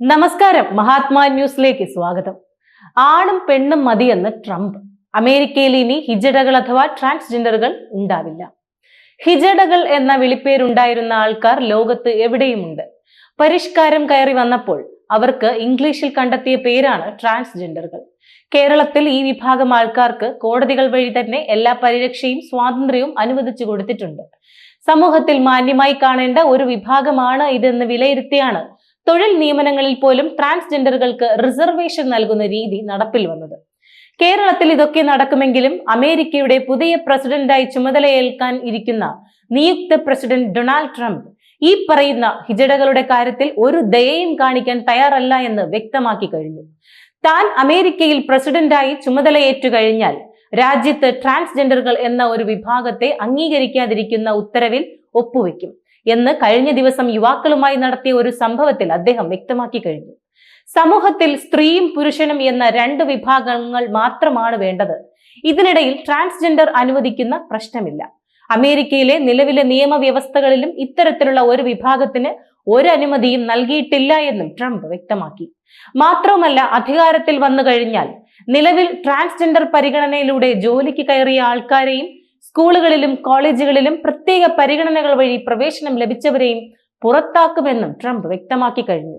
നമസ്കാരം. മഹാത്മാ ന്യൂസിലേക്ക് സ്വാഗതം. ആണും പെണ്ണും മതിയെന്ന് ട്രംപ്. അമേരിക്കയിൽ ഇനി ഹിജഡകൾ അഥവാ ട്രാൻസ്ജെൻഡറുകൾ ഉണ്ടാവില്ല. ഹിജഡകൾ എന്ന വിളിപ്പേരുണ്ടായിരുന്ന ആൾക്കാർ ലോകത്ത് എവിടെയുമുണ്ട്? പരിഷ്കാരം കയറി വന്നപ്പോൾ അവർക്ക് ഇംഗ്ലീഷിൽ കണ്ടെത്തിയ പേരാണ് ട്രാൻസ്ജെൻഡറുകൾ. കേരളത്തിൽ ഈ വിഭാഗം ആൾക്കാർക്ക് കോടതികൾ വഴി തന്നെ എല്ലാ പരിരക്ഷയും സ്വാതന്ത്ര്യവും അനുവദിച്ചു കൊടുത്തിട്ടുണ്ട്. സമൂഹത്തിൽ മാന്യമായി കാണേണ്ട ഒരു വിഭാഗമാണ് ഇതെന്ന് വിലയിരുത്തിയാണ് തൊഴിൽ നിയമനങ്ങളിൽ പോലും ട്രാൻസ്ജെൻഡറുകൾക്ക് റിസർവേഷൻ നൽകുന്ന രീതി നടപ്പിൽ വന്നത്. കേരളത്തിൽ ഇതൊക്കെ നടക്കുമെങ്കിലും അമേരിക്കയുടെ പുതിയ പ്രസിഡന്റായി ചുമതലയേൽക്കാൻ ഇരിക്കുന്ന നിയുക്ത പ്രസിഡന്റ് ഡൊണാൾഡ് ട്രംപ് ഈ പറയുന്ന ഹിജഡകളുടെ കാര്യത്തിൽ ഒരു ദയയും കാണിക്കാൻ തയ്യാറല്ല എന്ന് വ്യക്തമാക്കി കഴിഞ്ഞു. താൻ അമേരിക്കയിൽ പ്രസിഡന്റായി ചുമതലയേറ്റു കഴിഞ്ഞാൽ രാജ്യത്ത് ട്രാൻസ്ജെൻഡറുകൾ എന്ന ഒരു വിഭാഗത്തെ അംഗീകരിക്കാതിരിക്കുന്ന ഉത്തരവിൽ ഒപ്പുവെക്കും. എന്ന് കഴിഞ്ഞ ദിവസം യുവാക്കളുമായി നടത്തിയ ഒരു സംഭവത്തിൽ അദ്ദേഹം വ്യക്തമാക്കി കഴിഞ്ഞു. സമൂഹത്തിൽ സ്ത്രീയും പുരുഷനും എന്ന രണ്ട് വിഭാഗങ്ങൾ മാത്രമാണ് വേണ്ടത്. ഇതിനിടയിൽ ട്രാൻസ്ജെൻഡർ അനുവദിക്കുന്ന പ്രശ്നമില്ല. അമേരിക്കയിലെ നിലവിലെ നിയമവ്യവസ്ഥകളിലും ഇത്തരത്തിലുള്ള ഒരു വിഭാഗത്തിന് ഒരു അനുമതിയും നൽകിയിട്ടില്ല എന്നും ട്രംപ് വ്യക്തമാക്കി. മാത്രവുമല്ല അധികാരത്തിൽ വന്നു കഴിഞ്ഞാൽ നിലവിൽ ട്രാൻസ്ജെൻഡർ പരിഗണനയിലൂടെ ജോലിക്ക് കയറിയ ആൾക്കാരെയും സ്കൂളുകളിലും കോളേജുകളിലും പ്രത്യേക പരിഗണനകൾ വഴി പ്രവേശനം ലഭിച്ചവരെയും പുറത്താക്കുമെന്നും ട്രംപ് വ്യക്തമാക്കി കഴിഞ്ഞു.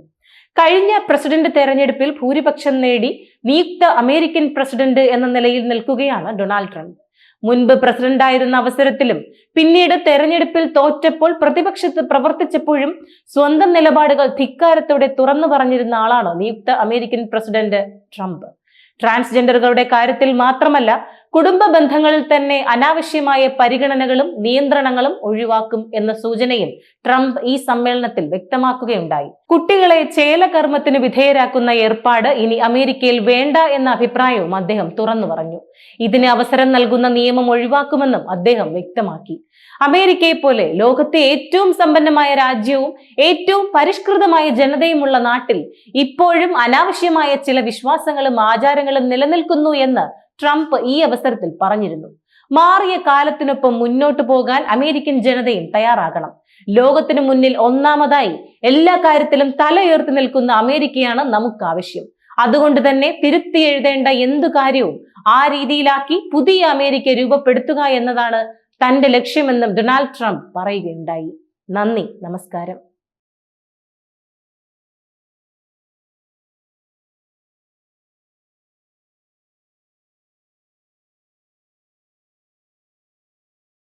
കഴിഞ്ഞ പ്രസിഡന്റ് തെരഞ്ഞെടുപ്പിൽ ഭൂരിപക്ഷം നേടി നിയുക്ത അമേരിക്കൻ പ്രസിഡന്റ് എന്ന നിലയിൽ നിൽക്കുകയാണ് ഡൊണാൾഡ് ട്രംപ്. മുൻപ് പ്രസിഡന്റായിരുന്ന അവസരത്തിലും പിന്നീട് തെരഞ്ഞെടുപ്പിൽ തോറ്റപ്പോൾ പ്രതിപക്ഷത്ത് പ്രവർത്തിച്ചപ്പോഴും സ്വന്തം നിലപാടുകൾ ധിക്കാരത്തോടെ തുറന്നു പറഞ്ഞിരുന്ന ആളാണ് നിയുക്ത അമേരിക്കൻ പ്രസിഡന്റ് ട്രംപ്. ട്രാൻസ്ജെൻഡറുകളുടെ കാര്യത്തിൽ മാത്രമല്ല കുടുംബ ബന്ധങ്ങളിൽ തന്നെ അനാവശ്യമായ പരിഗണനകളും നിയന്ത്രണങ്ങളും ഒഴിവാക്കും എന്ന സൂചനയും ട്രംപ് ഈ സമ്മേളനത്തിൽ വ്യക്തമാക്കുകയുണ്ടായി. കുട്ടികളെ ചേലകർമ്മത്തിന് വിധേയരാക്കുന്ന ഏർപ്പാട് ഇനി അമേരിക്കയിൽ വേണ്ട എന്ന അഭിപ്രായവും അദ്ദേഹം തുറന്നു പറഞ്ഞു. ഇതിന് അവസരം നൽകുന്ന നിയമം ഒഴിവാക്കുമെന്നും അദ്ദേഹം വ്യക്തമാക്കി. അമേരിക്കയെ പോലെ ലോകത്തെ ഏറ്റവും സമ്പന്നമായ രാജ്യവും ഏറ്റവും പരിഷ്കൃതമായ ജനതയുമുള്ള നാട്ടിൽ ഇപ്പോഴും അനാവശ്യമായ ചില വിശ്വാസങ്ങളും ആചാരങ്ങളും നിലനിൽക്കുന്നു എന്ന് ട്രംപ് ഈ അവസരത്തിൽ പറഞ്ഞിരുന്നു. മാറിയ കാലത്തിനൊപ്പം മുന്നോട്ടു പോകാൻ അമേരിക്കൻ ജനതയും തയ്യാറാകണം. ലോകത്തിനു മുന്നിൽ ഒന്നാമതായി എല്ലാ കാര്യത്തിലും തല ഉയർത്തി നിൽക്കുന്ന അമേരിക്കയാണ് നമുക്ക് ആവശ്യം അതുകൊണ്ട് തന്നെ തിരുത്തി എഴുതേണ്ട എന്തു കാര്യവും ആ രീതിയിലാക്കി പുതിയ അമേരിക്ക രൂപപ്പെടുത്തുക എന്നതാണ് തന്റെ ലക്ഷ്യമെന്നും ഡൊണാൾഡ് ട്രംപ് പറയുകയുണ്ടായി. നന്ദി നമസ്കാരം.